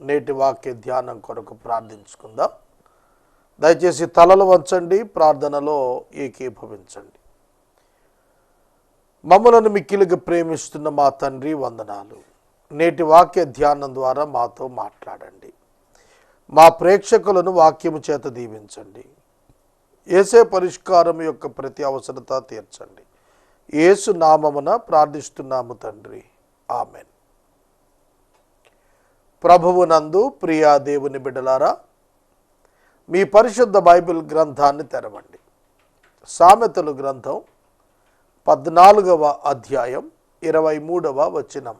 నేటి వాక్య ధ్యానం కొరకు ప్రార్థించుకుందాం. దయచేసి తలలు వంచండి ప్రార్థనలో ఏకీభవించండి. మమ్మలను మిక్కిలిగా ప్రేమిస్తున్న మా తండ్రి వందనాలు. నేటి వాక్య ధ్యానం ద్వారా మాతో మాట్లాడండి. మా ప్రేక్షకులను వాక్యము చేత దీవించండి. ఏసే పరిష్కారం యొక్క ప్రతి అవసరత తీర్చండి. యేసు నామమున ప్రార్థిస్తున్నాము తండ్రి. ఆమెన్. ప్రభువునందు ప్రియా దేవుని బిడ్డలారా మీ పరిశుద్ధ బైబిల్ గ్రంథాన్ని తెరవండి. సామెతలు గ్రంథం పద్నాలుగవ అధ్యాయం ఇరవై మూడవ వచనం.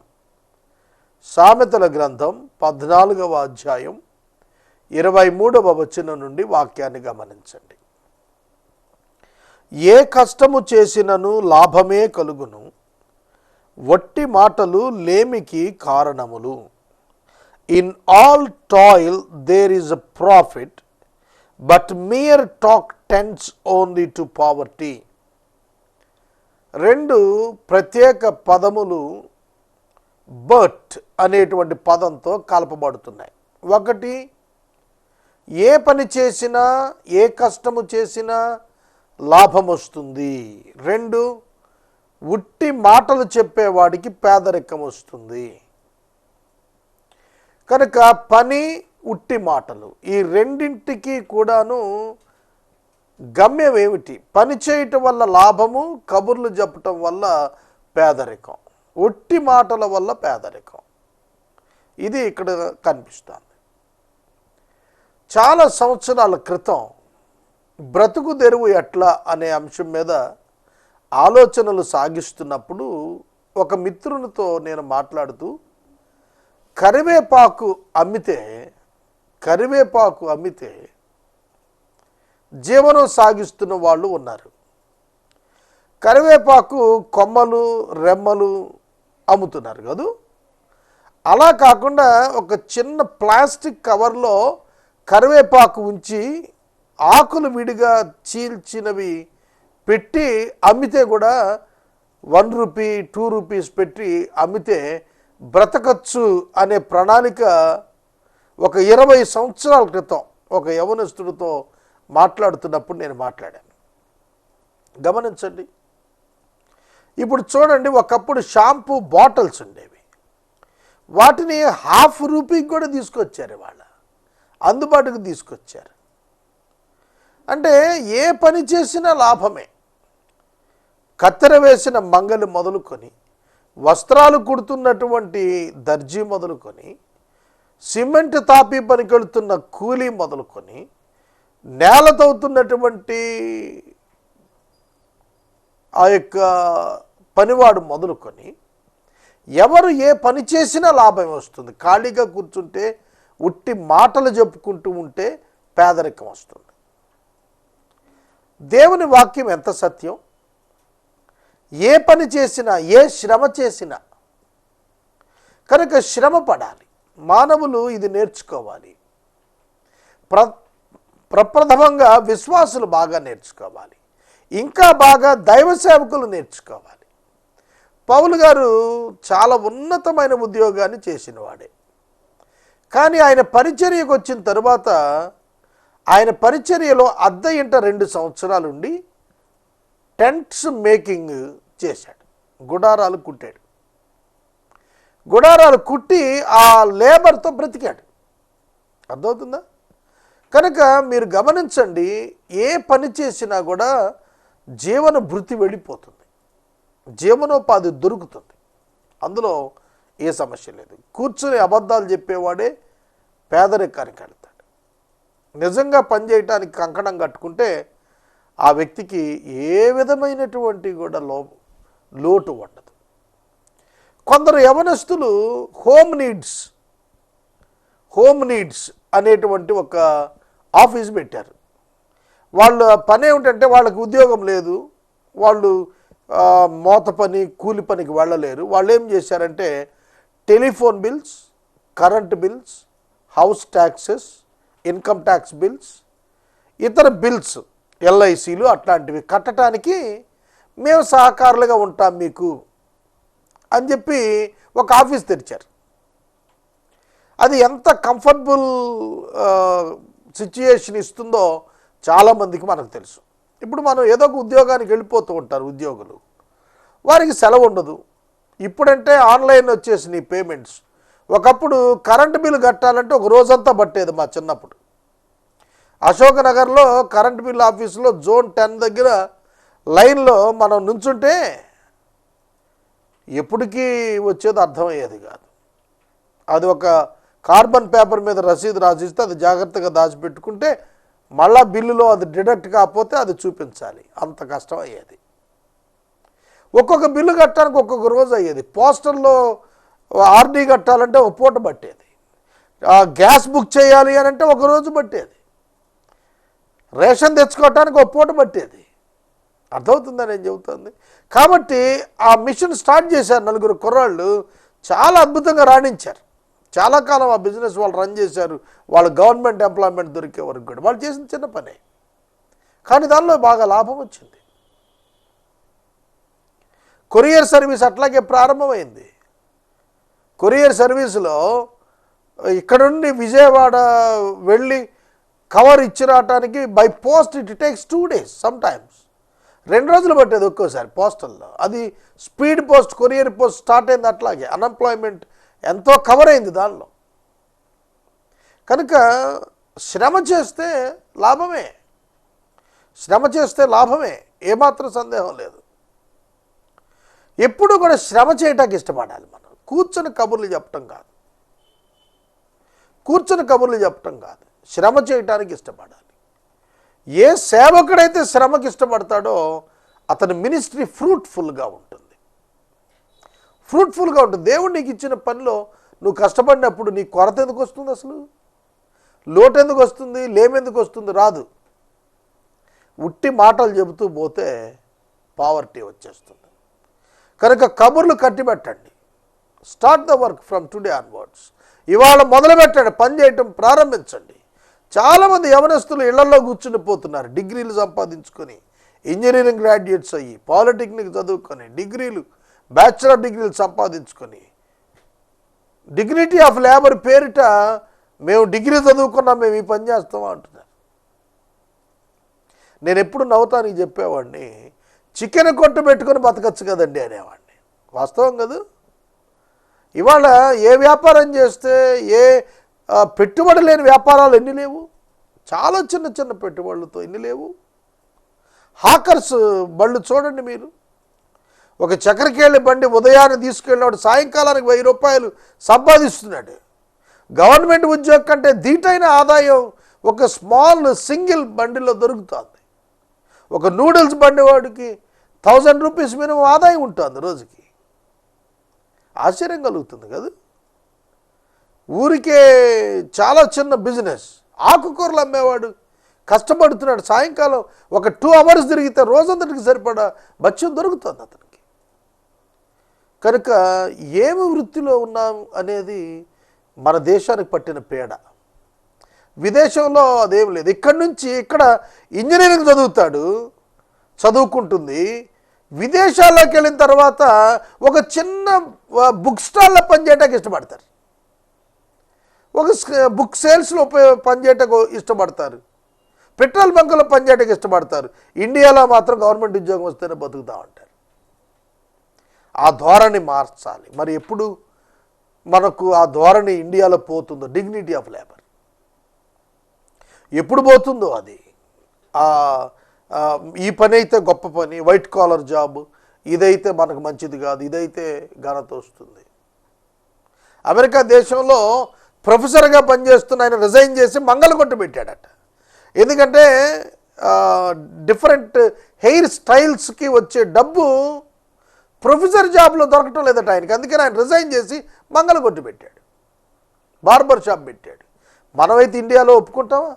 సామెతల గ్రంథం పద్నాలుగవ అధ్యాయం ఇరవై మూడవ వచనం నుండి వాక్యాన్ని గమనించండి. ఏ కష్టము చేసినను లాభమే కలుగును వట్టి మాటలు లేమికి కారణములు? In all toil there is a profit but mere talk tends only to poverty రెండు ప్రత్యేక పదములు బట్ అనేటువంటి పదంతో కలపబడుతున్నాయి. ఒకటి ఏ పని చేసినా ఏ కష్టము చేసినా లాభం వస్తుంది. రెండు ఉట్టి మాటలు చెప్పేవాడికి పేదరికం వస్తుంది. కనుక పని ఉట్టి మాటలు. ఈ రెండింటికి కూడాను గమ్యం ఏమిటి పని చేయటం వల్ల లాభము కబుర్లు చెప్పటం వల్ల పేదరికం. ఉట్టి మాటల వల్ల పేదరికం. ఇది ఇక్కడ కనిపిస్తుంది. చాలా సంవత్సరాల క్రితం బ్రతుకు తెరువు ఎట్లా అనే అంశం మీద ఆలోచనలు సాగిస్తున్నప్పుడు ఒక మిత్రునితో నేను మాట్లాడుతూ కరివేపాకు అమ్మితే కరివేపాకు అమ్మితే జీవనం సాగిస్తున్న వాళ్ళు ఉన్నారు. కరివేపాకు కొమ్మలు రెమ్మలు అమ్ముతున్నారు కదూ. అలా కాకుండా ఒక చిన్న ప్లాస్టిక్ కవర్లో కరివేపాకు ఉంచి ఆకులు విడిగా చీల్చినవి పెట్టి అమ్మితే కూడా వన్ రూపీ టూ రూపీస్ పెట్టి అమ్మితే బ్రతకచ్చు అనే ప్రణాళిక ఒక ఇరవై సంవత్సరాల క్రితం ఒక యవనస్తుడితో మాట్లాడుతున్నప్పుడు నేను మాట్లాడాను. గమనించండి. ఇప్పుడు చూడండి ఒకప్పుడు షాంపూ బాటిల్స్ ఉండేవి. వాటిని హాఫ్ రూపీకి కూడా తీసుకొచ్చారు వాళ్ళ అందుబాటుకు తీసుకొచ్చారు. అంటే ఏ పని చేసినా లాభమే. కత్తెర వేసిన మంగలి మొదలుకొని వస్త్రాలు కుడుతున్నటువంటి దర్జీ మొదలుకొని సిమెంట్ తాపి పనికెళ్తున్న కూలీ మొదలుకొని నేల తవ్వుతున్నటువంటి ఆ యొక్క పనివాడు మొదలుకొని ఎవరు ఏ పని చేసినా లాభం వస్తుంది. ఖాళీగా కూర్చుంటే ఉట్టి మాటలు చెప్పుకుంటూ ఉంటే పేదరికం వస్తుంది. దేవుని వాక్యం ఎంత సత్యం? ఏ పని చేసినా ఏ శ్రమ చేసినా కనుక శ్రమ పడాలి. మానవులు ఇది నేర్చుకోవాలి. ప్ర ప్రప్రథమంగా విశ్వాసులు బాగా నేర్చుకోవాలి. ఇంకా బాగా దైవ సేవకులు నేర్చుకోవాలి. పౌలు గారు చాలా ఉన్నతమైన ఉద్యోగాన్ని చేసినవాడే. కానీ ఆయన పరిచర్యకు వచ్చిన తరువాత ఆయన పరిచర్యలో అద్దె ఇంట రెండు సంవత్సరాలుండి టెంట్స్ మేకింగ్ చేశాడు. గుడారాలు కుట్టాడు. గుడారాలు కుట్టి ఆ లేబర్తో బ్రతికాడు. అర్థమవుతుందా? కనుక మీరు గమనించండి ఏ పని చేసినా కూడా జీవన భృతి వెళ్ళిపోతుంది. జీవనోపాధి దొరుకుతుంది. అందులో ఏ సమస్య లేదు. కూర్చుని అబద్ధాలు చెప్పేవాడే పేదరికానికి వెళ్తాడు నిజంగా పనిచేయటానికి కంకణం కట్టుకుంటే ఆ వ్యక్తికి ఏ విధమైనటువంటి కూడా లో లోటు ఉండదు. కొందరు యవనస్తులు హోమ్ నీడ్స్ హోమ్ నీడ్స్ అనేటువంటి ఒక ఆఫీస్ పెట్టారు. వాళ్ళ పని ఏమిటంటే వాళ్ళకి ఉద్యోగం లేదు వాళ్ళు మోత పని కూలి పనికి వెళ్ళలేరు. వాళ్ళు ఏం చేశారంటే telephone bills current bills house taxes income tax bills ఇతర బిల్స్ ఎల్ఐసీలు అట్లాంటివి కట్టడానికి మేము సహకారులుగా ఉంటాం మీకు అని చెప్పి ఒక ఆఫీస్ తెరిచారు. అది ఎంత కంఫర్టబుల్ సిచ్యుయేషన్ ఇస్తుందో చాలామందికి మనకు తెలుసు. ఇప్పుడు మనం ఏదో ఒక ఉద్యోగానికి వెళ్ళిపోతూ ఉంటారు ఉద్యోగులు. వారికి సెలవు ఉండదు. ఇప్పుడంటే ఆన్లైన్ వచ్చేసినాయి పేమెంట్స్. ఒకప్పుడు కరెంటు బిల్లు కట్టాలంటే ఒక రోజంతా పట్టేది మా చిన్నప్పుడు. అశోక్ నగర్లో కరెంట్ బిల్ ఆఫీసులో జోన్ టెన్ దగ్గర లైన్లో మనం నుంచుంటే ఎప్పటికీ వచ్చేది అర్థమయ్యేది కాదు. అది ఒక కార్బన్ పేపర్ మీద రసీదు రాసిస్తే అది జాగ్రత్తగా దాచిపెట్టుకుంటే మళ్ళా బిల్లులో అది డిడక్ట్ కాకపోతే అది చూపించాలి. అంత కష్టం అయ్యేది ఒక్కొక్క బిల్లు కట్టడానికి ఒక్కొక్క రోజు అయ్యేది. పోస్టల్లో ఆర్డీ కట్టాలంటే ఒక పూట పట్టేది. గ్యాస్ బుక్ చేయాలి అని అంటే ఒక రోజు పట్టేది. రేషన్ తెచ్చుకోవటానికి ఒక పూట పట్టేది. అర్థమవుతుందా నేను చెబుతుంది? కాబట్టి ఆ మిషన్ స్టార్ట్ చేశారు నలుగురు కుర్రాళ్ళు. చాలా అద్భుతంగా రాణించారు. చాలా కాలం ఆ బిజినెస్ వాళ్ళు రన్ చేశారు. వాళ్ళు గవర్నమెంట్ ఎంప్లాయ్మెంట్ దొరికే వరకు కూడా. వాళ్ళు చేసిన చిన్న పనే. కానీ దానిలో బాగా లాభం వచ్చింది. కొరియర్ సర్వీస్ అట్లాగే ప్రారంభమైంది. కొరియర్ సర్వీసులో ఇక్కడ నుండి విజయవాడ వెళ్ళి కవర్ ఇచ్చి రావటానికి by post it takes two days sometimes రెండు రోజులు పట్టేది ఒక్కోసారి పోస్టల్లో. అది speed post courier post start అయింది అట్లాగే. అన్ఎంప్లాయ్మెంట్ ఎంతో కవర్ అయింది దానిలో. కనుక శ్రమ చేస్తే లాభమే. శ్రమ చేస్తే లాభమే. ఏమాత్రం సందేహం లేదు. ఎప్పుడు కూడా శ్రమ చేయటానికి ఇష్టపడాలి మనం. కూర్చొని కబుర్లు చెప్పటం కాదు. కూర్చొని కబుర్లు చెప్పటం కాదు. శ్రమ చేయటానికి ఇష్టపడాలి. ఏ సేవకుడైతే శ్రమకి ఇష్టపడతాడో అతని మినిస్ట్రీ ఫ్రూట్ఫుల్గా ఉంటుంది. ఫ్రూట్ఫుల్గా ఉంటుంది. దేవుడు నీకు ఇచ్చిన పనిలో నువ్వు కష్టపడినప్పుడు నీ కొరత ఎందుకు వస్తుంది అసలు? లోటు ఎందుకు వస్తుంది? లేమెందుకు వస్తుంది? రాదు. ఉట్టి మాటలు చెబుతూ పోతే పావర్టీ వచ్చేస్తుంది. కనుక కబుర్లు కట్టిపెట్టండి. Start the work from today onwards. ఇవాళ మొదలు పెట్టండి పని చేయటం ప్రారంభించండి. చాలామంది యవనస్తులు ఇళ్ళలో కూర్చుని పోతున్నారు డిగ్రీలు సంపాదించుకొని ఇంజనీరింగ్ గ్రాడ్యుయేట్స్ అయ్యి పాలిటెక్నిక్ చదువుకొని డిగ్రీలు బ్యాచిలర్ డిగ్రీలు సంపాదించుకొని. డిగ్నిటీ ఆఫ్ లేబర్ పేరిట మేము డిగ్రీ చదువుకున్నాం మేము ఈ పని చేస్తామా అంటున్నారు. నేను ఎప్పుడు నవ్వుతానికి చెప్పేవాడిని చికెన్ కొట్టు పెట్టుకొని బతకచ్చు కదండి అనేవాడిని. వాస్తవం కదా. ఇవాళ ఏ వ్యాపారం చేస్తే ఏ పెట్టుబడి లేని వ్యాపారాలు ఎన్ని లేవు? చాలా చిన్న చిన్న పెట్టుబడులతో ఎన్ని లేవు? హాకర్స్ బళ్ళు చూడండి మీరు. ఒక చక్రకేళ్ళి బండి ఉదయాన్నే తీసుకెళ్ళినప్పుడు సాయంకాలానికి వెయ్యి రూపాయలు సంపాదిస్తున్నాడు. గవర్నమెంట్ ఉద్యోగం కంటే దీటైన ఆదాయం ఒక స్మాల్ సింగిల్ బండిలో దొరుకుతుంది. ఒక నూడిల్స్ బండి వాడికి థౌజండ్ రూపీస్ మినిమం ఆదాయం ఉంటుంది రోజుకి. ఆశ్చర్యం కలుగుతుంది కదా? ఊరికే చాలా చిన్న బిజినెస్. ఆకుకూరలు అమ్మేవాడు. కష్టపడుతున్నాడు. సాయంకాలం ఒక టూ అవర్స్ తిరిగితే రోజంతటికి సరిపడా బత్యం దొరుకుతుంది అతనికి. కనుక ఏమి వృత్తిలో ఉన్నాం అనేది మన దేశానికి పట్టిన పీడ. విదేశంలో అదేం లేదు. ఇక్కడి నుంచి ఇక్కడ ఇంజనీరింగ్ చదువుతాడు. చదువుకుంటుంది. విదేశాల్లోకి వెళ్ళిన తర్వాత ఒక చిన్న బుక్ స్టాల్లో పనిచేయడానికి ఇష్టపడతారు. ఒక బుక్ సేల్స్లో పనిచేయటకు ఇష్టపడతారు. పెట్రోల్ బంకులో పనిచేయటకు ఇష్టపడతారు. ఇండియాలో మాత్రం గవర్నమెంట్ ఉద్యోగం వస్తేనే బతుకుతా ఉంటారు. ఆ ధోరణి మార్చాలి. మరి ఎప్పుడు? మనకు ఆ ధోరణి ఇండియాలో పోతుందో డిగ్నిటీ ఆఫ్ లేబర్ ఎప్పుడు పోతుందో అది? ఈ పని అయితే గొప్ప పని వైట్ కాలర్ జాబ్ ఇదైతే మనకు మంచిది కాదు ఇదైతే ఘనత వస్తుంది. అమెరికా దేశంలో ప్రొఫెసర్గా పనిచేస్తున్న ఆయన రిజైన్ చేసి మంగళకొట్టు పెట్టాడట. ఎందుకంటే డిఫరెంట్ హెయిర్ స్టైల్స్కి వచ్చే డబ్బు ప్రొఫెసర్ జాబ్లో దొరకటం లేదట ఆయనకి. అందుకని ఆయన రిజైన్ చేసి మంగళకొట్టు పెట్టాడు. బార్బర్ షాప్ పెట్టాడు. మనమైతే ఇండియాలో ఒప్పుకుంటామా?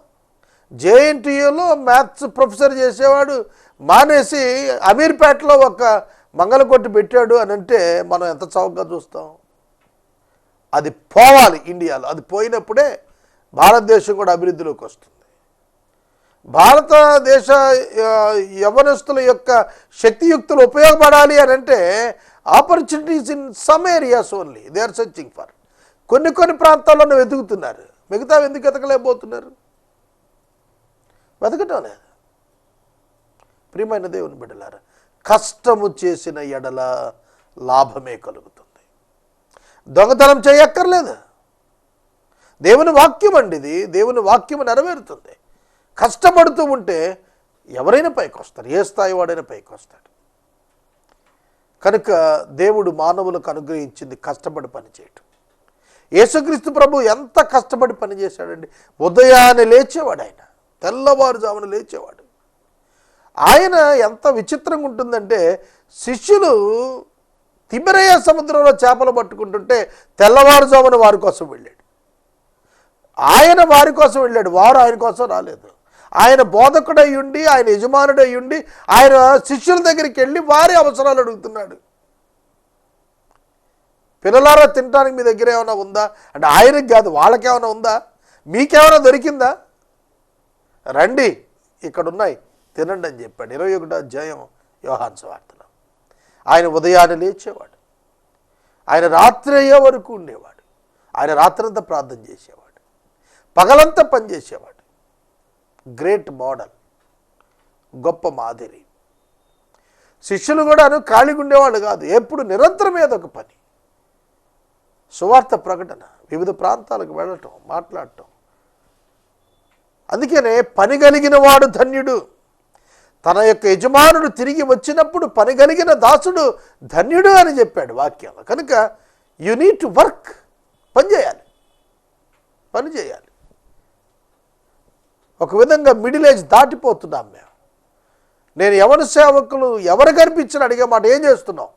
జేఎన్టీయూలో మ్యాథ్స్ ప్రొఫెసర్ చేసేవాడు మానేసి అమీర్పేటలో ఒక మంగళకొట్టు పెట్టాడు అని అంటే మనం ఎంత చౌకగా చూస్తాం? అది పోవాలి ఇండియాలో. అది పోయినప్పుడే భారతదేశం కూడా అభివృద్ధిలోకి వస్తుంది. భారతదేశ యవనస్తుల యొక్క శక్తియుక్తులు ఉపయోగపడాలి అని అంటే opportunities in some areas only they are searching for కొన్ని కొన్ని ప్రాంతాల్లోనే వెతుకుతున్నారు. మిగతా ఎందుకు వెతకలేకపోతున్నారు? వెతకటం లేదు. ప్రియమైన దేవుని బిడ్డలారా కష్టము చేసిన ఎడల లాభమే కలుగుతుంది. దొంగతనం చేయక్కర్లేదు. దేవుని వాక్యం అండి ఇది. దేవుని వాక్యం నెరవేరుతుంది. కష్టపడుతూ ఉంటే ఎవరైనా పైకి వస్తారు ఏ స్థాయి వాడైనా పైకి వస్తాడు కనుక దేవుడు మానవులకు అనుగ్రహించింది కష్టపడి పనిచేయటం యేసుక్రీస్తు ప్రభు ఎంత కష్టపడి పనిచేశాడండి ఉదయాన్నే లేచేవాడు ఆయన. తెల్లవారుజామున లేచేవాడు. ఆయన ఎంత విచిత్రంగా ఉంటుందంటే శిష్యులు తిబిరయ సముద్రంలో చేపలు పట్టుకుంటుంటే తెల్లవారుజామున వారి కోసం వెళ్ళాడు. ఆయన వారి కోసం వెళ్ళాడు. వారు ఆయన కోసం రాలేదు. ఆయన బోధకుడై ఉండి ఆయన యజమానుడై ఉండి ఆయన శిష్యుల దగ్గరికి వెళ్ళి వారి అవసరాలు అడుగుతున్నాడు. పిల్లలారా తినడానికి మీ దగ్గర ఏమైనా ఉందా? అంటే ఆయనకి కాదు వాళ్ళకేమైనా ఉందా? మీకేమైనా దొరికిందా? రండి ఇక్కడ ఉన్నాయి తినండి అని చెప్పాడు. ఇరవై ఒకటో అధ్యాయం యోహాన్ వార్తలో ఆయన ఉదయాన్నే లేచేవాడు. ఆయన రాత్రి అయ్యే వరకు ఉండేవాడు. ఆయన రాత్రంతా ప్రార్థన చేసేవాడు. పగలంతా పనిచేసేవాడు గ్రేట్ మోడల్. గొప్ప మాదిరి. శిష్యులు కూడాను ఖాళీగా ఉండేవాళ్ళు కాదు. ఎప్పుడు నిరంతరం ఏదో ఒక పని. సువార్త ప్రకటన. వివిధ ప్రాంతాలకు వెళ్ళటం మాట్లాడటం. అందుకనే పని కలిగిన వాడు ధన్యుడు. తన యొక్క యజమానుడు తిరిగి వచ్చినప్పుడు పని కలిగిన దాసుడు ధన్యుడు అని చెప్పాడు వాక్యంలో. కనుక యు నీడ్ టు వర్క్ పని చేయాలి. పని చేయాలి. ఒక విధంగా మిడిల్ ఏజ్ దాటిపోతున్నాం మేము. నేను ఎవరి సేవకులు ఎవరు కనిపించిన అడిగే మాట ఏం చేస్తున్నావు?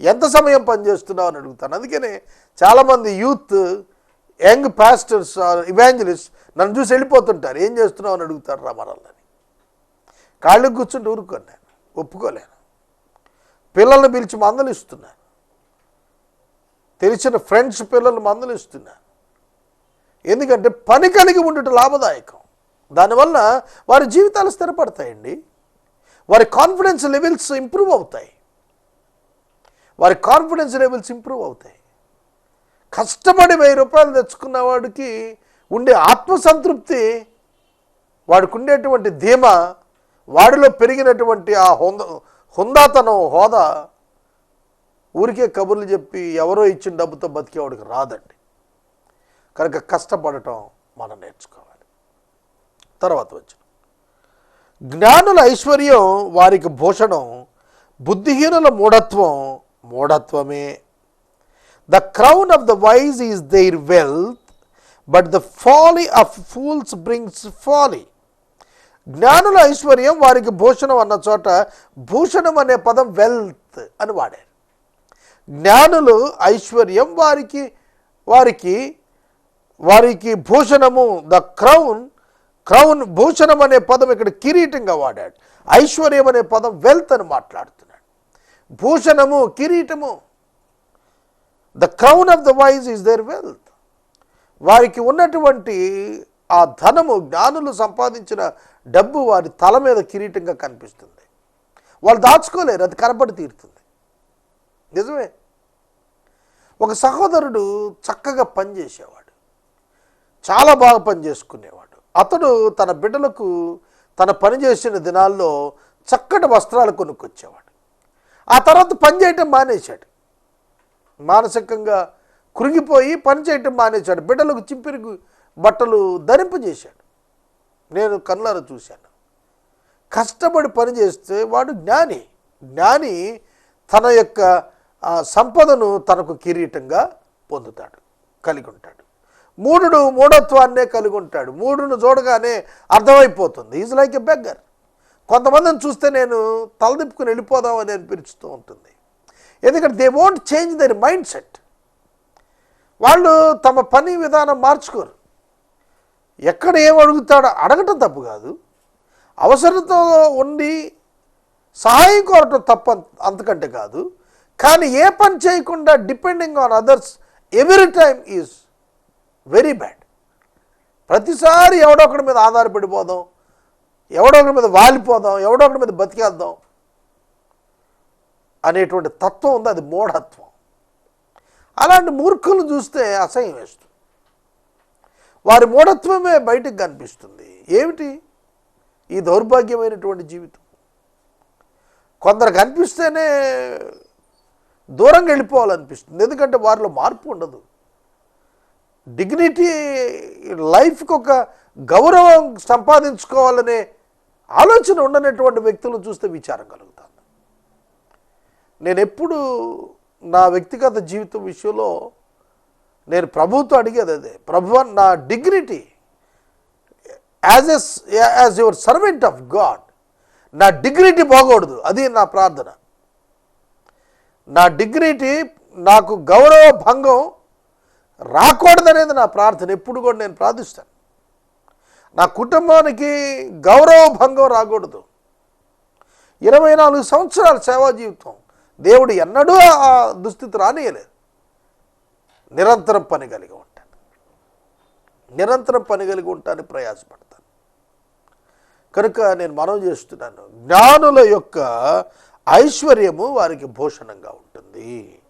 ఎంత సమయం పనిచేస్తున్నావు అని అడుగుతాను. అందుకనే చాలామంది యూత్ యంగ్ పాస్టర్స్ ఇవాంజలిస్ట్ నన్ను చూసి వెళ్ళిపోతుంటారు. ఏం చేస్తున్నావు అని అడుగుతారు రా మనల్ని కాళ్ళు కూర్చుంటే ఊరుకోను నేను. ఒప్పుకోలేను. పిల్లల్ని పిలిచి మందులు ఇస్తున్నాను తెలిసిన ఫ్రెండ్స్ పిల్లలు మందులు ఇస్తున్నాను ఎందుకంటే పని కలిగి ఉండటం లాభదాయకం. దానివల్ల వారి జీవితాలు స్థిరపడతాయండి. వారి కాన్ఫిడెన్స్ లెవెల్స్ ఇంప్రూవ్ అవుతాయి. వారి కాన్ఫిడెన్స్ లెవెల్స్ ఇంప్రూవ్ అవుతాయి. కష్టపడి వెయ్యి రూపాయలు తెచ్చుకున్న వాడికి ఉండే ఆత్మసంతృప్తి వాడికి ఉండేటువంటి ధీమా వాడిలో పెరిగినటువంటి ఆ హుంద హుందాతనం హోదా ఊరికే కబుర్లు చెప్పి ఎవరో ఇచ్చిన డబ్బుతో బతికేవాడికి రాదండి. కనుక కష్టపడటం మనం నేర్చుకోవాలి. తర్వాత వచ్చిన జ్ఞానుల ఐశ్వర్యం వారికి భూషణం బుద్ధిహీనుల మూఢత్వం మూఢత్వమే. The crown of the wise is their wealth but the folly of fools brings folly జ్ఞానుల ఐశ్వర్యం వారికి భూషణం అన్న చోట భూషణం అనే పదం వెల్త్ అని వాడారు. జ్ఞానులు ఐశ్వర్యం వారికి వారికి వారికి భూషణము ద క్రౌన్ క్రౌన్ భూషణం అనే పదం ఇక్కడ కిరీటంగా వాడాడు. ఐశ్వర్యం అనే పదం వెల్త్ అని మాట్లాడుతున్నాడు. భూషణము కిరీటము. The crown of the wise is their wealth వారికి ఉన్నటువంటి ఆ ధనము జ్ఞానులు సంపాదించిన డబ్బు వారి తల మీద కిరీటంగా కనిపిస్తుంది. వాళ్ళు దాచుకోలేరు అది కనపడి తీరుతుంది. నిజమే? ఒక సహోదరుడు చక్కగా పనిచేసేవాడు చాలా బాగా పని చేసుకునేవాడు. అతడు తన బిడ్డలకు తన పని చేసిన దినాల్లో చక్కటి వస్త్రాలు కొనుక్కొచ్చేవాడు. ఆ తర్వాత పని చేయటం మానేశాడు. మానసికంగా కృంగిపోయి పని చేయటం మానేశాడు. బిడ్డలకు చింపిరి బట్టలు ధరింపజేశాడు. నేను కళ్ళారా చూశాను. కష్టపడి పని చేస్తే వాడు జ్ఞాని. జ్ఞాని తన యొక్క సంపదను తనకు కిరీటంగా పొందుతాడు కలిగి ఉంటాడు మూఢుడు మూఢత్వాన్నే కలిగి ఉంటాడు మూడును చూడగానే అర్థమైపోతుంది. ఈజ్ లైక్ ఎ బెగ్గర్ కొంతమందిని చూస్తే నేను తలదిప్పుకుని వెళ్ళిపోదామని అనిపించుతూ ఉంటుంది. ఎందుకంటే they won't change their mindset వాళ్ళు తమ పని విధానం మార్చుకోరు. ఎక్కడ ఏమడుగుతాడో అడగటం తప్పు కాదు. అవసరంతో ఉండి సహాయం కోరటం తప్ప అంతకంటే కాదు. కానీ ఏ పని చేయకుండా depending on others every time is very bad. ప్రతిసారి ఎవడొకడి మీద ఆధారపడిపోదాం ఎవడొకడి మీద వాలిపోదాం ఎవడొకడి మీద బతికేద్దాం అనేటువంటి తత్వం ఉంది. అది మూఢత్వం. అలాంటి మూర్ఖులు చూస్తే అసహ్యం వేస్తుంది. వారి మూఢత్వమే బయటకు కనిపిస్తుంది. ఏమిటి? ఈ దౌర్భాగ్యమైనటువంటి జీవితం. కొందరు కనిపిస్తేనే దూరంగా వెళ్ళిపోవాలనిపిస్తుంది. ఎందుకంటే వారిలో మార్పు ఉండదు. డిగ్నిటీ లైఫ్కి ఒక గౌరవం సంపాదించుకోవాలనే ఆలోచన ఉండనటువంటి వ్యక్తులను చూస్తే విచారం కలుగుతాను నేను ఎప్పుడు నా వ్యక్తిగత జీవితం విషయంలో నేను ప్రభుతో అడిగేది అదే. ప్రభు నా dignity as yes as your servant of God నా డిగ్నిటీ పోకూడదు. అది నా ప్రార్థన. నా డిగ్నిటీ నాకు గౌరవ భంగం రాకూడదనేది నా ప్రార్థన. ఎప్పుడు కూడా నేను ప్రార్థిస్తాను. నా కుటుంబానికి గౌరవ భంగం రాకూడదు. ఇరవై నాలుగు సంవత్సరాల సేవా జీవితం. దేవుడు ఎన్నడూ ఆ దుస్థితి రానియలేదు నిరంతరం పని కలిగి ఉంటాను. నిరంతరం పని కలిగి ఉంటాను ప్రయాసపడతాను. కనుక నేను మనం చేస్తున్నాను జ్ఞానుల యొక్క ఐశ్వర్యము వారికి భూషణంగా ఉంటుంది.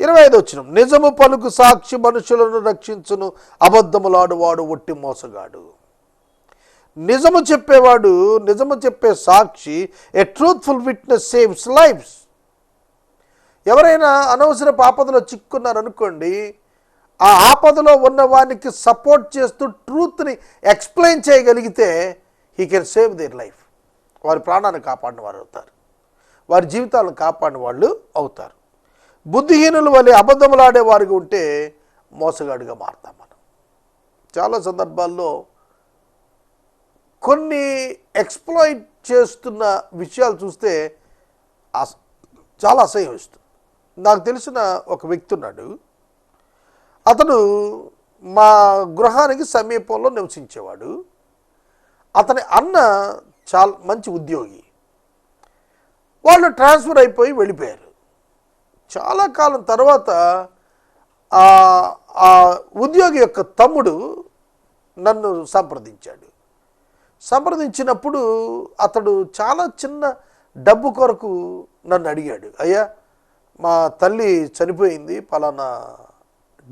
ఇరవై ఐదు వచ్చిన నిజము పలుకు సాక్షి మనుషులను రక్షించును అబద్ధములాడువాడు ఒట్టి మోసగాడు. నిజము చెప్పేవాడు నిజము చెప్పే సాక్షి a truthful witness saves lives ఎవరైనా అనవసర ఆపదలో చిక్కున్నారనుకోండి ఆ ఆపదలో ఉన్న వానికి సపోర్ట్ చేస్తూ ట్రూత్ని ఎక్స్ప్లెయిన్ చేయగలిగితే he can save their life. వారి ప్రాణాన్ని కాపాడిన వారు అవుతారు. వారి జీవితాలను కాపాడిన వాళ్ళు అవుతారు. బుద్ధిహీనుల వలె అబద్ధములాడే వారికి ఉంటే మోసగాడిగా మారుతాం మనం. చాలా సందర్భాల్లో కొన్ని ఎక్స్ప్లాయిట్ చేస్తున్న విషయాలు చూస్తే అస- చాలా అసహ్యం ఇస్తుంది నాకు తెలిసిన ఒక వ్యక్తి ఉన్నాడు. అతను మా గృహానికి సమీపంలో నివసించేవాడు. అతని అన్న చాలా మంచి ఉద్యోగి. వాళ్ళు ట్రాన్స్ఫర్ అయిపోయి వెళ్ళిపోయారు. చాలా కాలం తర్వాత ఆ ఆ ఉద్యోగి యొక్క తమ్ముడు నన్ను సంప్రదించాడు. సంప్రదించినప్పుడు అతడు చాలా చిన్న డబ్బు కొరకు నన్ను అడిగాడు అయ్యా మా తల్లి చనిపోయింది పలానా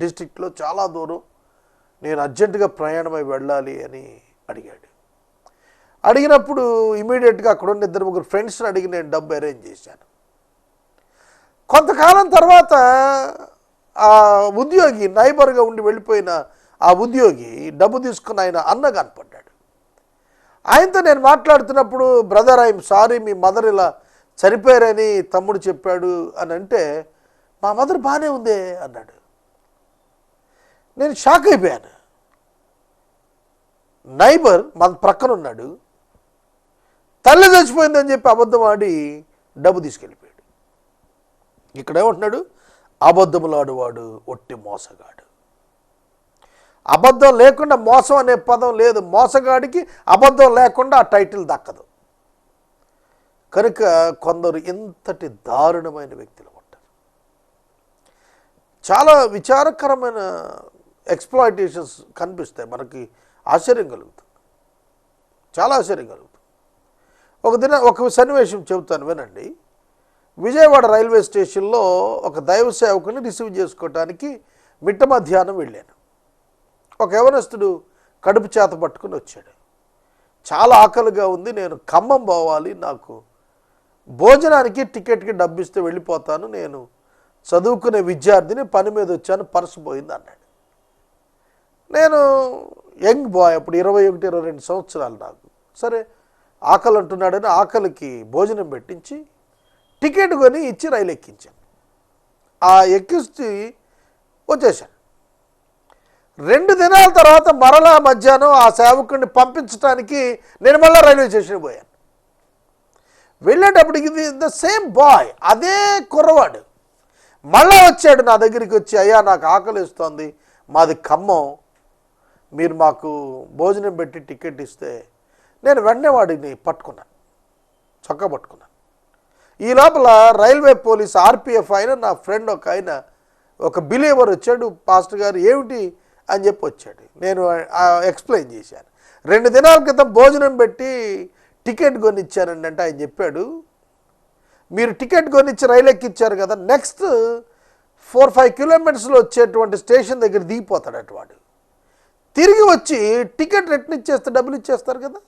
డిస్టిక్లో చాలా దూరం. నేను అర్జెంటుగా ప్రయాణమై వెళ్ళాలి అని అడిగాడు. అడిగినప్పుడు ఇమీడియట్గా అక్కడ ఉన్న ఇద్దరు ముగ్గురు ఫ్రెండ్స్ని అడిగి నేను డబ్బు అరేంజ్ చేశాను. కొంతకాలం తర్వాత ఆ ఉద్యోగి నైబర్గా ఉండి వెళ్ళిపోయిన ఆ ఉద్యోగి డబ్బు తీసుకున్న ఆయన అన్న కనపడ్డాడు. ఆయనతో నేను మాట్లాడుతున్నప్పుడు బ్రదర్ ఐఎమ్ సారీ మీ మదర్ ఇలా చనిపోయారని తమ్ముడు చెప్పాడు అని అంటే మా మదర్ బాగానే ఉందే అన్నాడు. నేను షాక్ అయిపోయాను. నైబర్ మన ప్రక్కన ఉన్నాడు తల్లి చచ్చిపోయిందని చెప్పి అబద్ధం ఆడి డబ్బు తీసుకెళ్ళిపోయాడు. ఇక్కడేమంటున్నాడు అబద్ధములాడువాడు ఒట్టి మోసగాడు. అబద్ధం లేకుండా మోసం అనే పదం లేదు. మోసగాడికి అబద్ధం లేకుండా ఆ టైటిల్ దక్కదు. కనుక కొందరు ఇంతటి దారుణమైన వ్యక్తులు ఉంటారు. చాలా విచారకరమైన ఎక్స్ప్లాయిటేషన్స్ కనిపిస్తాయి. మనకి ఆశ్చర్యం కలుగుతుంది. చాలా ఆశ్చర్యం కలుగుతుంది. ఒక దిన ఒక సన్నివేశం చెబుతాను వినండి. విజయవాడ రైల్వే స్టేషన్లో ఒక దైవ సేవకుని రిసీవ్ చేసుకోవటానికి మిట్ట మధ్యాహ్నం వెళ్ళాను. ఒక యవనస్తుడు కడుపు చేత పట్టుకుని వచ్చాడు. చాలా ఆకలిగా ఉంది. నేను ఖమ్మం పోవాలి. నాకు భోజనానికి టికెట్కి డబ్బు ఇస్తే వెళ్ళిపోతాను నేను చదువుకునే విద్యార్థిని పని మీద వచ్చాను పర్సు పోయింది అన్నాడు. నేను యంగ్ బాయ్ అప్పుడు ఇరవై ఒకటి ఇరవై రెండు సంవత్సరాలు నాకు. సరే ఆకలి అంటున్నాడని ఆకలికి భోజనం పెట్టించి టికెట్ కొని ఇచ్చి రైలు ఎక్కించాను. ఆ ఎక్కించి వచ్చేసాను రెండు దినాల తర్వాత మరలా మధ్యాహ్నం ఆ సేవకుడిని పంపించడానికి నేను మళ్ళీ రైల్వే స్టేషన్ పోయాను. వెళ్ళేటప్పటికి ఇది ద సేమ్ బాయ్ అదే కుర్రవాడు. మళ్ళా వచ్చాడు నా దగ్గరికి వచ్చి అయ్యా నాకు ఆకలిస్తోంది మాది ఖమ్మం మీరు మాకు భోజనం పెట్టి టికెట్ ఇస్తే నేను వెంటనే వాడిని పట్టుకున్నాను చొక్కా పట్టుకున్నాను. ఈ లోపల రైల్వే పోలీస్ ఆర్పిఎఫ్ ఆయన నా ఫ్రెండ్ ఒక ఆయన ఒక బిలీవర్ వచ్చాడు పాస్టర్ గారు ఏమిటి? అని చెప్పి వచ్చాడు. నేను ఎక్స్ప్లెయిన్ చేశాను. రెండు దినాల క్రితం భోజనం పెట్టి టికెట్ కొనిచ్చానండి అంటే ఆయన చెప్పాడు. మీరు టికెట్ కొనిచ్చి రైలు ఎక్కిచ్చారు కదా నెక్స్ట్ ఫోర్ ఫైవ్ కిలోమీటర్స్లో వచ్చేటువంటి స్టేషన్ దగ్గర దిగిపోతాడు అటువాడు తిరిగి వచ్చి టికెట్ రిటర్న్ ఇచ్చేస్తే డబ్బులు ఇచ్చేస్తారు కదా.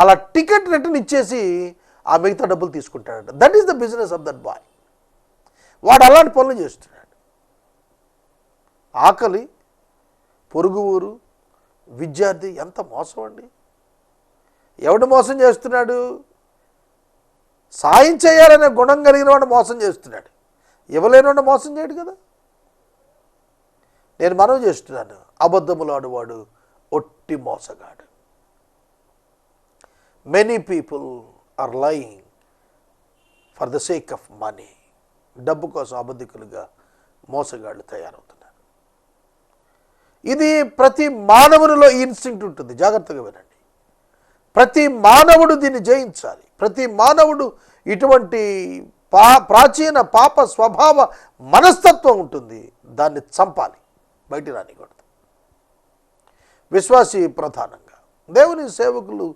అలా టికెట్ రిటర్న్ ఇచ్చేసి ఆ మిగతా డబ్బులు తీసుకుంటాడంట. That is the business of that boy వాడు అలాంటి పనులు చేస్తున్నాడు. ఆకలి పొరుగు ఊరు విద్యార్థి ఎంత మోసం అండి. ఎవడు మోసం చేస్తున్నాడు? సాయం చేయాలనే గుణం కలిగిన వాడు మోసం చేస్తున్నాడు. ఇవ్వలేనివాడు మోసం చేయడు కదా. నేను మనవి చేస్తున్నాను. అబద్ధములాడు వాడు ఒట్టి మోసగాడు. Many people are lying for the sake of money డబ్బు కోసం అబద్ధికులుగా మోసగాళ్ళు తయారవుతున్నారు. ఇది ప్రతి మానవునిలో ఈ ఇన్స్టింక్ట్ ఉంటుంది. జాగ్రత్తగా వినండి. ప్రతి మానవుడు దీన్ని జయించాలి. ప్రతి మానవుడు ఇటువంటి పా ప్రాచీన పాప స్వభావ మనస్తత్వం ఉంటుంది. దాన్ని చంపాలి. బయట రానికూడదు. విశ్వాసి ప్రధానంగా. దేవుని సేవకులు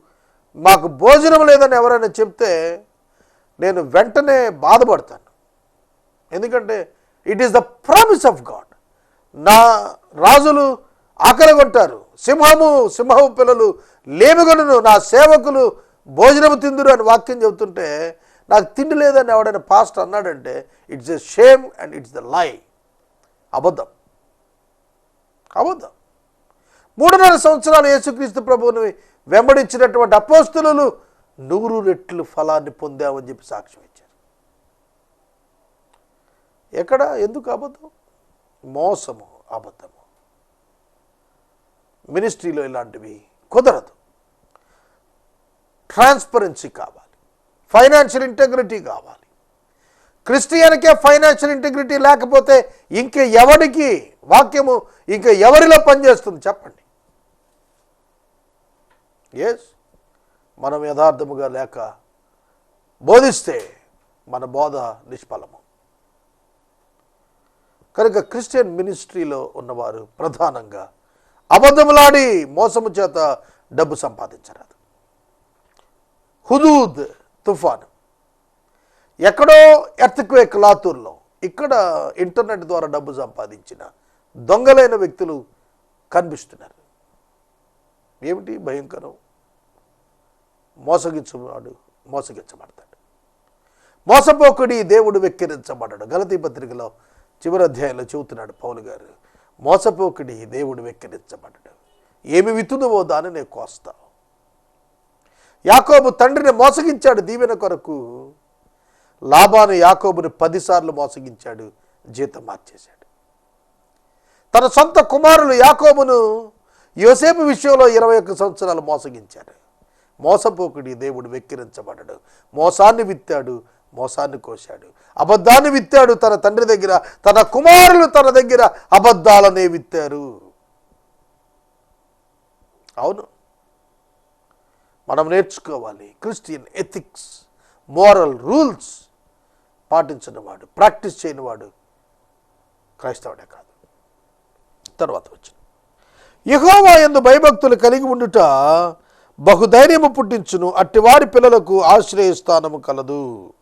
మాకు భోజనం లేదని ఎవరైనా చెప్తే నేను వెంటనే బాధపడతాను. ఎందుకంటే it is the promise of God నా రాజులు ఆకలి కొంటారు సింహము సింహము పిల్లలు లేమిగొనును నా సేవకులు భోజనము తిందురు అని వాక్యం చెబుతుంటే నాకు తిండి లేదని ఎవడైనా పాస్ట్ అన్నాడంటే it's a shame and it's the lie అబద్ధం. అబద్ధం. మూడున్నర సంవత్సరాలు యేసుక్రీస్తు ప్రభువుని వెంబడించినటువంటి అపోస్తులు నూరు రెట్లు ఫలాన్ని పొందామని చెప్పి సాక్ష్యం ఇచ్చారు. ఎక్కడ? ఎందుకు అబద్ధం? మోసము అబద్ధము. మినిస్ట్రీలో ఇలాంటివి కుదరదు. ట్రాన్స్పరెన్సీ కావాలి. ఫైనాన్షియల్ ఇంటెగ్రిటీ కావాలి. క్రిస్టియన్కే ఫైనాన్షియల్ ఇంటెగ్రిటీ లేకపోతే ఇంక ఎవరికి వాక్యము ఇంక ఎవరిలో పనిచేస్తుంది చెప్పండి. ఎస్ మనం యథార్థముగా లేక బోధిస్తే మన బోధ నిష్ఫలము. కనుక క్రిస్టియన్ మినిస్ట్రీలో ఉన్నవారు ప్రధానంగా అబద్ధములాడి మోసము చేత డబ్బు సంపాదించరాదు. హుదూద్ తుఫాను. ఎక్కడో ఎర్త్క్వేక్ లాతూర్లో ఇక్కడ ఇంటర్నెట్ ద్వారా డబ్బు సంపాదించిన దొంగలైన వ్యక్తులు కనిపిస్తున్నారు. ఏమిటి భయంకరం? మోసగించువాడు మోసగించబడతాడు. మోసపోకుడి దేవుడు వెక్కిరించబడ్డాడు. గలతీ పత్రికలో చివరి అధ్యాయంలో చెబుతున్నాడు పౌలు గారు. మోసపోకుడి దేవుడు వెక్కిరించబడ్డాడు. ఏమి విత్తుదువో దాన్ని నేను కోస్తావు యాకోబు తండ్రిని మోసగించాడు దీవెన కొరకు. లాభాను యాకోబుని పదిసార్లు మోసగించాడు జీతం మార్చేశాడు. తన సొంత కుమారులు యాకోబును యోసేపు విషయంలో ఇరవై ఒక్క సంవత్సరాలు మోసగించాడు మోసపోకుడి దేవుడు వెక్కిరించబడ్డాడు. మోసాన్ని విత్తాడు మోసాన్ని కోశాడు. అబద్ధాన్ని విత్తాడు తన తండ్రి దగ్గర. తన కుమారులు తన దగ్గర అబద్ధాలనే విత్తారు. అవును. మనం నేర్చుకోవాలి. క్రిస్టియన్ ఎథిక్స్ మోరల్ రూల్స్ పాటించినవాడు ప్రాక్టీస్ చేయనివాడు క్రైస్తవుడే కాదు. తర్వాత వచ్చిన యహోవా ఎందు భయభక్తులు కలిగి ఉండుట బహుధైర్యము పుట్టించును. అట్టివారి పిల్లలకు ఆశ్రయస్థానము కలదు.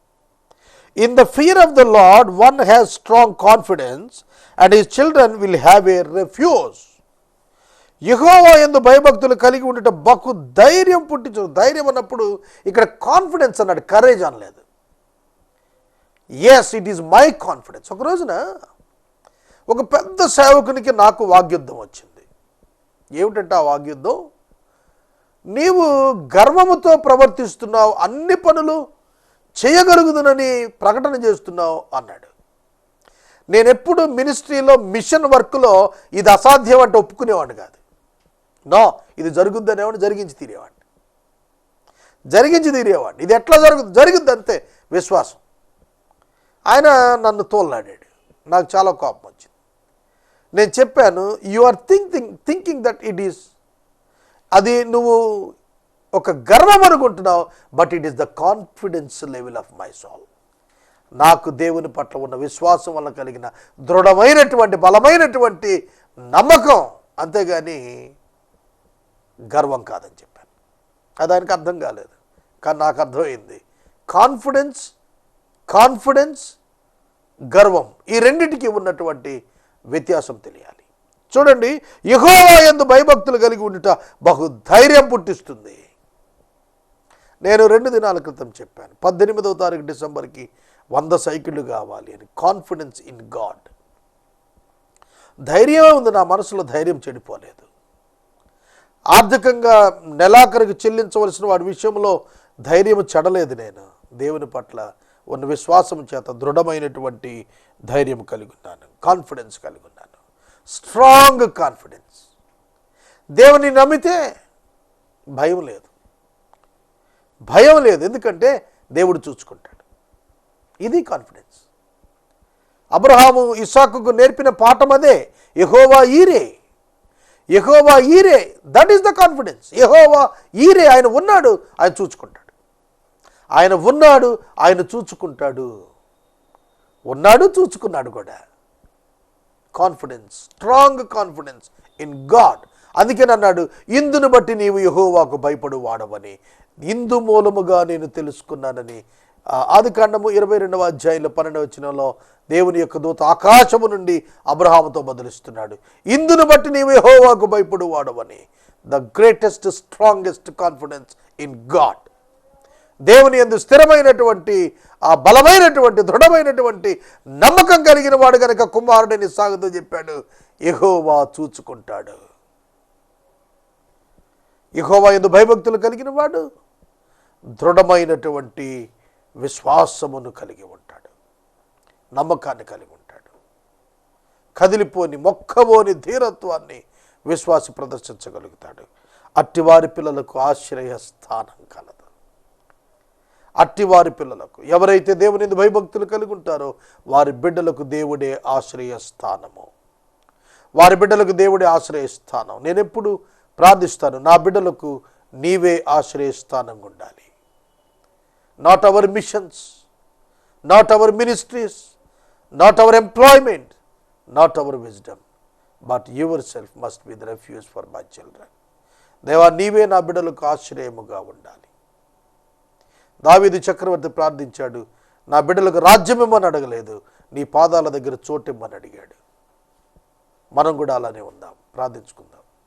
In the fear of the Lord one has strong confidence and his children will have a refuge యహోవా ఎందు భయభక్తులు కలిగి ఉండట బకు ధైర్యం పుట్టించు ధైర్యం అన్నప్పుడు ఇక్కడ కాన్ఫిడెన్స్ అన్నాడు. కరేజ్ అనలేదు. Yes it is my confidence ఒక రోజున ఒక పెద్ద సేవకునికి నాకు వాగ్యుద్ధం వచ్చింది. ఏమిటంటే ఆ వాగ్యుద్ధం? నీవు గర్వముతో ప్రవర్తిస్తున్నావు అన్ని పనులు చేయగలుగుదునని ప్రకటన చేస్తున్నావు అన్నాడు. నేను ఎప్పుడు మినిస్ట్రీలో మిషన్ వర్క్లో ఇది అసాధ్యం అంటే ఒప్పుకునేవాడిని కాదు. నో ఇది జరుగుద్దనేవాడిని జరిగించి తీరేవాడిని. జరిగించి తీరేవాడిని. ఇది ఎట్లా జరుగుతుంది జరుగుద్ది అంతే విశ్వాసం. ఆయన నన్ను తోలనాడాడు నాకు చాలా కోపం వచ్చింది. నేను చెప్పాను you are thinking thinking that it is అది నువ్వు ఒక గర్వం అనుకుంటున్నావు but it is the confidence level of my soul నాకు దేవుని పట్ల ఉన్న విశ్వాసం వల్ల కలిగిన దృఢమైనటువంటి బలమైనటువంటి నమ్మకం అంతేగాని గర్వం కాదని చెప్పాను. అది ఆయనకు అర్థం కాలేదు కానీ నాకు అర్థమైంది. కాన్ఫిడెన్స్ కాన్ఫిడెన్స్ గర్వం ఈ రెండింటికి ఉన్నటువంటి వ్యత్యాసం తెలియాలి. చూడండి యహోవా ఎందు భయభక్తులు కలిగి ఉండుట బహు ధైర్యం పుట్టిస్తుంది. నేను రెండు దినాల క్రితం చెప్పాను. పద్దెనిమిదవ తారీఖు డిసెంబర్కి వంద సైకిళ్ళు కావాలి అని. కాన్ఫిడెన్స్ ఇన్ గాడ్ ధైర్యమే ఉంది నా మనసులో ధైర్యం చెడిపోలేదు. ఆర్థికంగా నెలాఖరికి చెల్లించవలసిన వాడి విషయంలో ధైర్యం చెడలేదు నేను. దేవుని పట్ల ఉన్న విశ్వాసం చేత దృఢమైనటువంటి ధైర్యం కలిగి ఉన్నాను. కాన్ఫిడెన్స్ కలిగి ఉన్నాను. స్ట్రాంగ్ కాన్ఫిడెన్స్ దేవుని నమ్మితే భయం లేదు. భయం లేదు. ఎందుకంటే దేవుడు చూసుకుంటాడు. ఇది కాన్ఫిడెన్స్ అబ్రహాము ఇసాకుకు నేర్పిన పాఠం అదే. యహోవా ఈరే. యహోవా ఈరే. దట్ ఈస్ ద కాన్ఫిడెన్స్ యహోవా ఈరే. ఆయన ఉన్నాడు. ఆయన చూసుకుంటాడు. ఆయన ఉన్నాడు. ఆయన చూచుకుంటాడు ఉన్నాడు చూచుకున్నాడు కూడా. Confidence strong confidence in God అందుకని అన్నాడు ఇందును బట్టి నీవు యహోవాకు భయపడు వాడవని ఇందు మూలముగా నేను తెలుసుకున్నానని. ఆది కాండము ఇరవై రెండవ అధ్యాయంలో పన్నెండవ వచనంలో దేవుని యొక్క దూత ఆకాశము నుండి అబ్రహాముతో బదులిస్తున్నాడు ఇందును బట్టి నీవు యహోవాకు భయపడు వాడవని the greatest strongest confidence in God దేవుని ఎందు స్థిరమైనటువంటి ఆ బలమైనటువంటి దృఢమైనటువంటి నమ్మకం కలిగిన వాడు కనుక కుమారుడిని సాగుతూ చెప్పాడు ఎహోవా చూచుకుంటాడు. యహోవా ఎందు భయభక్తులు కలిగిన వాడు దృఢమైనటువంటి విశ్వాసమును కలిగి ఉంటాడు. నమ్మకాన్ని కలిగి ఉంటాడు. కదిలిపోని మొక్కబోని ధీరత్వాన్ని విశ్వాసి ప్రదర్శించగలుగుతాడు. అట్టివారి పిల్లలకు ఆశ్రయ స్థానం కలదు. అట్టివారి పిల్లలకు ఎవరైతే దేవుని భయభక్తులు కలిగి ఉంటారో వారి బిడ్డలకు దేవుడే ఆశ్రయ స్థానము వారి బిడ్డలకు దేవుడే ఆశ్రయ స్థానం ప్రార్థిస్తాను. నా బిడ్డలకు నీవే ఆశ్రయ స్థానంగా ఉండాలి not our missions not our ministries not our employment not our wisdom but yourself must be the refuge for my children దేవా నీవే నా బిడ్డలకు ఆశ్రయముగా ఉండాలి. దావీదు చక్రవర్తి ప్రార్థించాడు నా బిడ్డలకు రాజ్యమిమ్మని అడగలేదు నీ పాదాల దగ్గర చోటిమ్మని అడిగాడు. మనం కూడా అలానే ఉందాం. ప్రార్థించుకుందాం.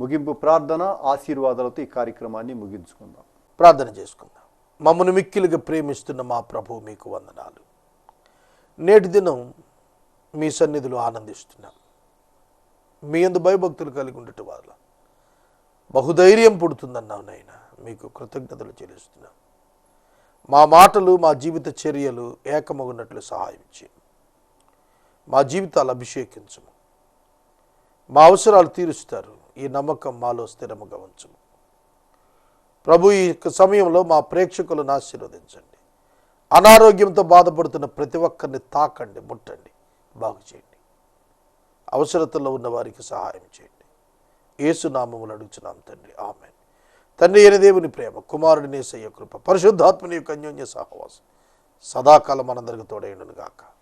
ముగింపు ప్రార్థన ఆశీర్వాదాలతో ఈ కార్యక్రమాన్ని ముగించుకుందాం. ప్రార్థన చేసుకుందాం. మమ్మను మిక్కిలుగా ప్రేమిస్తున్న మా ప్రభు మీకు వందనాలు. నేటి దినం మీ సన్నిధిలో ఆనందిస్తున్నాం. మీ అందు భయభక్తులు కలిగి ఉండటం వల్ల బహుధైర్యం పుడుతుందన్నావు నాయన. మీకు కృతజ్ఞతలు చెల్లిస్తున్నాం. మా మాటలు మా జీవిత చర్యలు ఏకమగున్నట్లు సహాయం చేయం మా జీవితాలు అభిషేకించము. మా అవసరాలు తీరుస్తారు. ఈ నమ్మకం మాలో స్థిరముగా ఉంచుము ప్రభు ఈ యొక్క సమయంలో మా ప్రేక్షకులను ఆశీర్వదించండి. అనారోగ్యంతో బాధపడుతున్న ప్రతి ఒక్కరిని తాకండి ముట్టండి బాగు చేయండి. అవసరతలో ఉన్న వారికి సహాయం చేయండి. ఏసునామములు అడుగుచున్నాం తండ్రి. ఆమె తండ్రి అయిన దేవుని ప్రేమ కుమారుడిని సయ్య కృప పరిశుద్ధాత్మని యొక్క అన్యోన్య సహవాసం సదాకాలం మనందరికి తోడైండును గాక